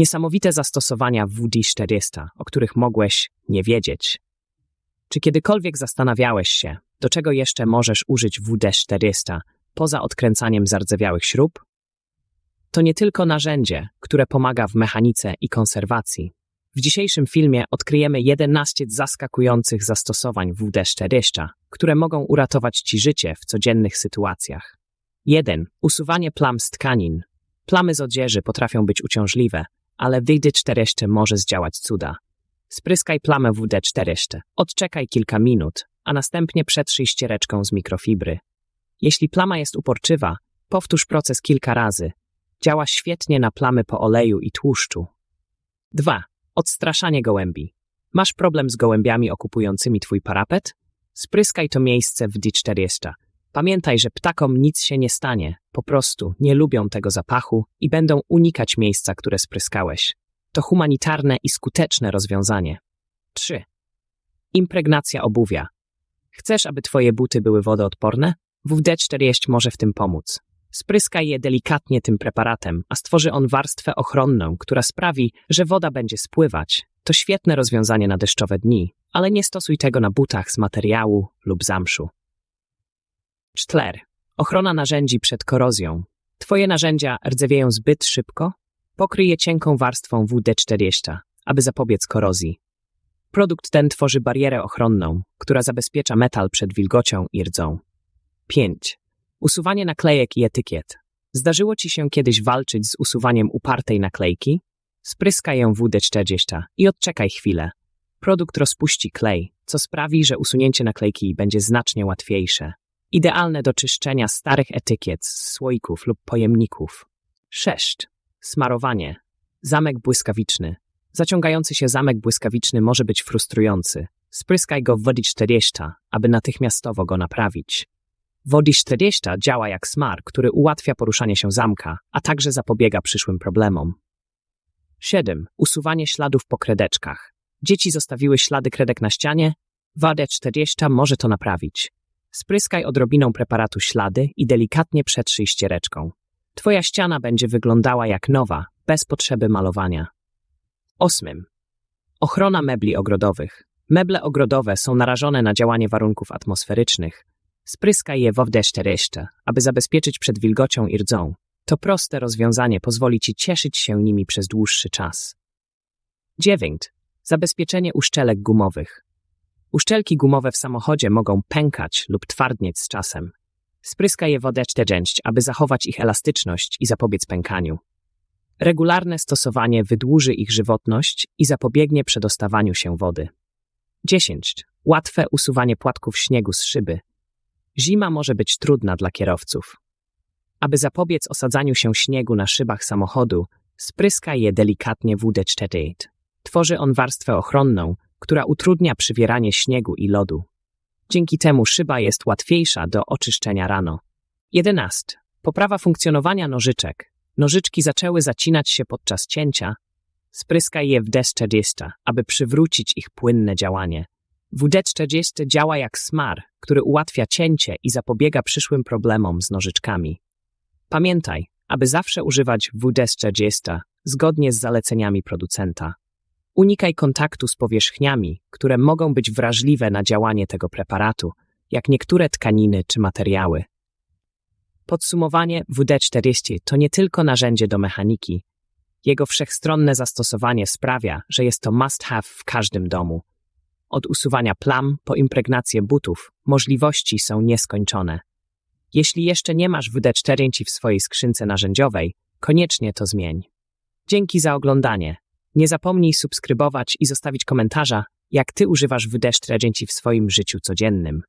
Niesamowite zastosowania WD-400, o których mogłeś nie wiedzieć. Czy kiedykolwiek zastanawiałeś się, do czego jeszcze możesz użyć WD-400 poza odkręcaniem zardzewiałych śrub? To nie tylko narzędzie, które pomaga w mechanice i konserwacji. W dzisiejszym filmie odkryjemy 11 zaskakujących zastosowań WD-400, które mogą uratować Ci życie w codziennych sytuacjach. 1. Usuwanie plam z tkanin. Plamy z odzieży potrafią być uciążliwe, ale WD-400 może zdziałać cuda. Spryskaj plamę WD-400, odczekaj kilka minut, a następnie przetrzyj ściereczką z mikrofibry. Jeśli plama jest uporczywa, powtórz proces kilka razy. Działa świetnie na plamy po oleju i tłuszczu. 2. Odstraszanie gołębi. Masz problem z gołębiami okupującymi twój parapet? Spryskaj to miejsce w D400. Pamiętaj, że ptakom nic się nie stanie, po prostu nie lubią tego zapachu i będą unikać miejsca, które spryskałeś. To humanitarne i skuteczne rozwiązanie. 3. Impregnacja obuwia. Chcesz, aby twoje buty były wodoodporne? WD-40 może w tym pomóc. Spryskaj je delikatnie tym preparatem, a stworzy on warstwę ochronną, która sprawi, że woda będzie spływać. To świetne rozwiązanie na deszczowe dni, ale nie stosuj tego na butach z materiału lub zamszu. 4. Ochrona narzędzi przed korozją. Twoje narzędzia rdzewieją zbyt szybko? Pokryj je cienką warstwą WD-40, aby zapobiec korozji. Produkt ten tworzy barierę ochronną, która zabezpiecza metal przed wilgocią i rdzą. 5. Usuwanie naklejek i etykiet. Zdarzyło Ci się kiedyś walczyć z usuwaniem upartej naklejki? Spryskaj ją WD-40 i odczekaj chwilę. Produkt rozpuści klej, co sprawi, że usunięcie naklejki będzie znacznie łatwiejsze. Idealne do czyszczenia starych etykiet słoików lub pojemników. 6. Smarowanie. Zamek błyskawiczny. Zaciągający się zamek błyskawiczny może być frustrujący. Spryskaj go w wody 40, aby natychmiastowo go naprawić. Wody 40 działa jak smar, który ułatwia poruszanie się zamka, a także zapobiega przyszłym problemom. 7. Usuwanie śladów po kredeczkach. Dzieci zostawiły ślady kredek na ścianie? Wodę 40 może to naprawić. Spryskaj odrobiną preparatu ślady i delikatnie przetrzyj ściereczką. Twoja ściana będzie wyglądała jak nowa, bez potrzeby malowania. 8. Ochrona mebli ogrodowych. Meble ogrodowe są narażone na działanie warunków atmosferycznych. Spryskaj je wodę 40, aby zabezpieczyć przed wilgocią i rdzą. To proste rozwiązanie pozwoli Ci cieszyć się nimi przez dłuższy czas. 9. Zabezpieczenie uszczelek gumowych. Uszczelki gumowe w samochodzie mogą pękać lub twardnieć z czasem. Spryskaj je wodę 40, aby zachować ich elastyczność i zapobiec pękaniu. Regularne stosowanie wydłuży ich żywotność i zapobiegnie przedostawaniu się wody. 10. Łatwe usuwanie płatków śniegu z szyby. Zima może być trudna dla kierowców. Aby zapobiec osadzaniu się śniegu na szybach samochodu, spryskaj je delikatnie WD-40. Tworzy on warstwę ochronną, która utrudnia przywieranie śniegu i lodu. Dzięki temu szyba jest łatwiejsza do oczyszczenia rano. 11. Poprawa funkcjonowania nożyczek. Nożyczki zaczęły zacinać się podczas cięcia. Spryskaj je w D40, aby przywrócić ich płynne działanie. WD-40 działa jak smar, który ułatwia cięcie i zapobiega przyszłym problemom z nożyczkami. Pamiętaj, aby zawsze używać WD-40 zgodnie z zaleceniami producenta. Unikaj kontaktu z powierzchniami, które mogą być wrażliwe na działanie tego preparatu, jak niektóre tkaniny czy materiały. Podsumowanie WD-40 to nie tylko narzędzie do mechaniki. Jego wszechstronne zastosowanie sprawia, że jest to must have w każdym domu. Od usuwania plam po impregnację butów możliwości są nieskończone. Jeśli jeszcze nie masz WD-40 w swojej skrzynce narzędziowej, koniecznie to zmień. Dzięki za oglądanie. Nie zapomnij subskrybować i zostawić komentarza, jak ty używasz WD-40 w swoim życiu codziennym.